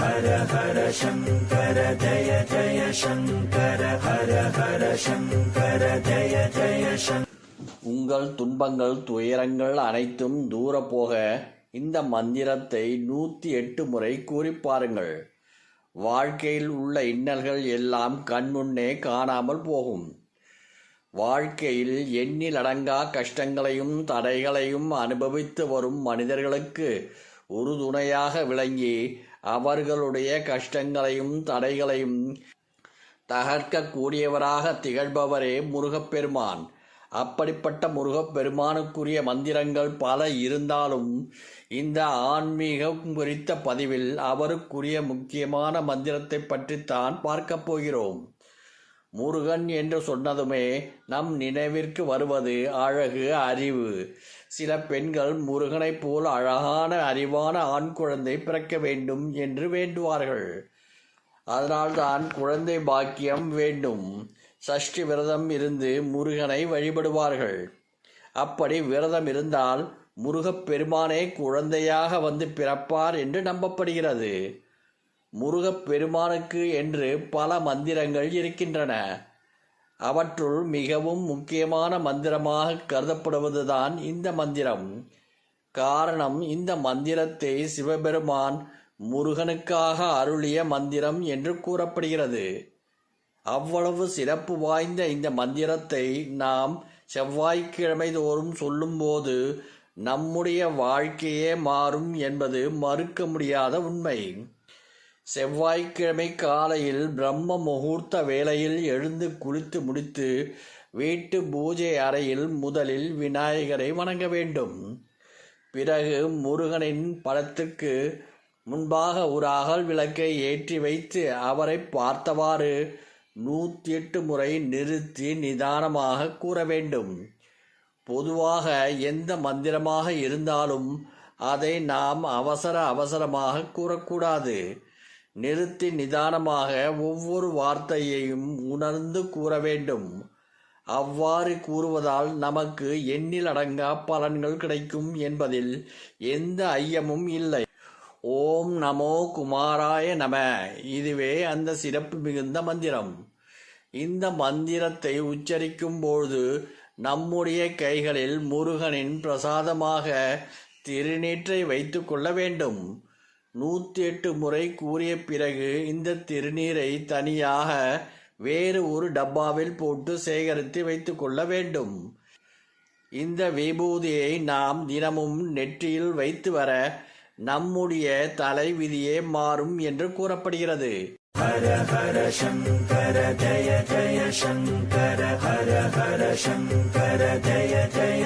ஹர ஹர சங்கர ஜய ஜய சங்கர ஹர ஹர சங்கர ஜய ஜய உங்கள் துன்பங்கள் துயரங்கள் அனைத்தும் தூர போக இந்த மந்திரத்தை நூற்றி எட்டு முறை கூறிப்பாருங்கள். வாழ்க்கையில் உள்ள இன்னல்கள் எல்லாம் கண்முன்னே காணாமல் போகும். வாழ்க்கையில் எண்ணில் அடங்கா கஷ்டங்களையும் தடைகளையும் அனுபவித்து வரும் மனிதர்களுக்கு உறுதுணையாக விளங்கி அவர்களுடைய கஷ்டங்களையும் தடைகளையும் தகர்க்கக்கூடியவராக திகழ்பவரே முருகப்பெருமான். அப்படிப்பட்ட முருகப்பெருமானுக்குரிய மந்திரங்கள் பல இருந்தாலும் இந்த ஆன்மீகம் குறித்த பதிவில் அவருக்குரிய முக்கியமான மந்திரத்தை பற்றித்தான் பார்க்கப் போகிறோம். முருகன் என்று சொன்னதுமே நம் நினைவிற்கு வருவது அழகு அறிவு. சில பெண்கள் முருகனைப் போல் அழகான அறிவான ஆண் குழந்தை பிறக்க வேண்டும் என்று வேண்டுவார்கள். அதனால்தான் குழந்தை பாக்கியம் வேண்டும். சஷ்டி விரதம் இருந்து முருகனை வழிபடுவார்கள். அப்படி விரதம் இருந்தால் முருகப் பெருமானே குழந்தையாக வந்து பிறப்பார் என்று நம்பப்படுகிறது. முருகப் பெருமானுக்கு என்று பல மந்திரங்கள் இருக்கின்றன. அவற்றுள் மிகவும் முக்கியமான மந்திரமாக கருதப்படுவதுதான் இந்த மந்திரம். காரணம் இந்த மந்திரத்தை சிவபெருமான் முருகனுக்காக அருளிய மந்திரம் என்று கூறப்படுகிறது. அவ்வளவு சிறப்பு வாய்ந்த இந்த மந்திரத்தை நாம் செவ்வாய்க்கிழமை தோறும் சொல்லும்போது நம்முடைய வாழ்க்கையே மாறும் என்பது மறுக்க முடியாத உண்மை. செவ்வாய்க்கிழமை காலையில் பிரம்ம முகூர்த்த வேளையில் எழுந்து குளித்து முடித்து வீட்டு பூஜை அறையில் முதலில் விநாயகரை வணங்க வேண்டும். பிறகு முருகனின் படத்துக்கு முன்பாக ஒரு அகல் விளக்கை ஏற்றி வைத்து அவரை பார்த்தவாறு நூற்றி எட்டு முறை நிறுத்தி நிதானமாக கூற வேண்டும். பொதுவாக எந்த மந்திரமாக இருந்தாலும் அதை நாம் அவசர அவசரமாக கூறக்கூடாது. நிறுத்தி நிதானமாக ஒவ்வொரு வார்த்தையையும் உணர்ந்து கூற வேண்டும். அவ்வாறு கூறுவதால் நமக்கு எண்ணில் அடங்கா பலன்கள் கிடைக்கும் என்பதில் எந்த ஐயமும் இல்லை. ஓம் நமோ குமாராய நம. இதுவே அந்த சிறப்பு மிகுந்த மந்திரம். இந்த மந்திரத்தை உச்சரிக்கும் பொழுது நம்முடைய கைகளில் முருகனின் பிரசாதமாக திருநீற்றை வைத்து கொள்ள வேண்டும். நூற்றி எட்டு முறை கூறிய பிறகு இந்த திருநீரை தனியாக வேறு ஒரு டப்பாவில் போட்டு சேகரித்து வைத்து கொள்ள வேண்டும். இந்த விபூதியை நாம் தினமும் நெற்றியில் வைத்து வர நம்முடைய தலைவிதியே மாறும் என்று கூறப்படுகிறது. ஹர ஹர சங்கர ஜய ஜய சங்கர ஹர ஹர சங்கர ஜய ஜய